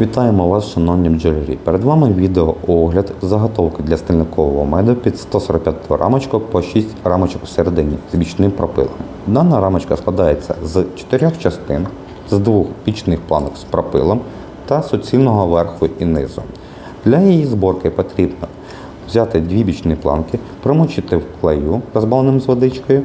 Вітаємо вас, шановні бджолярі. Перед вами відеоогляд заготовки для стильникового меду під 145 рамочку по 6 рамочок всередині з бічним пропилом. Дана рамочка складається з 4 частин, з двох бічних планок з пропилом та суцільного верху і низу. Для її зборки потрібно взяти дві бічні планки, промочити в клею розбавленим з водичкою.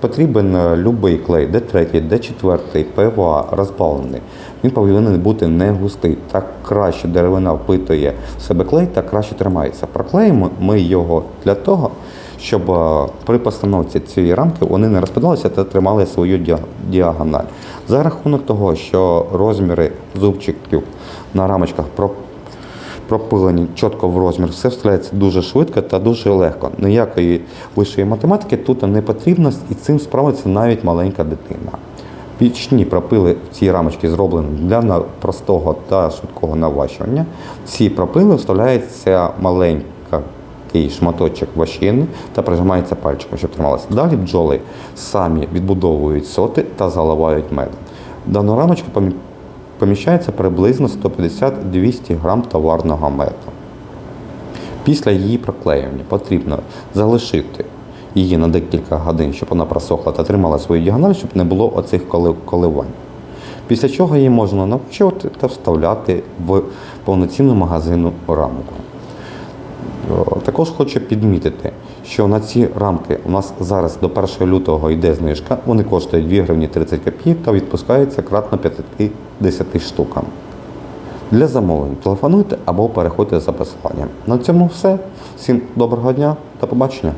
Потрібен е, любий клей, D3, D4, ПВА розбавлений. Він повинен бути не густий. Так краще деревина впитує в себе клей та краще тримається. Проклеїмо ми його для того, щоб е, при постановці цієї рамки вони не розпадалися та тримали свою діагональ. За рахунок того, що розміри зубчиків на рамочках пропилені чітко в розмір, все вставляється дуже швидко та дуже легко. Ніякої вищої математики тут не потрібно, і цим справиться навіть маленька дитина. Пічні пропили в цій рамочці зроблені для простого та швидкого наващування. Ці пропили вставляється маленький шматочок ващини та прижимається пальчиком, щоб трималося. Далі бджоли самі відбудовують соти та заливають медом. Дану рамочку поміщається приблизно 150-200 грам товарного меду. Після її проклеювання потрібно залишити її на декілька годин, щоб вона просохла та тримала свою діагональ, щоб не було оцих коливань. Після чого її можна навчувати та вставляти в повноцінну магазинну рамку. О, Також хочу підмітити, що на ці рамки у нас зараз до 1 лютого йде знижка. Вони коштують 2 гривні 30 копійок та відпускаються кратно 50 штукам. Для замовлень телефонуйте або переходьте за посиланням. На цьому все. Всім доброго дня, та побачення.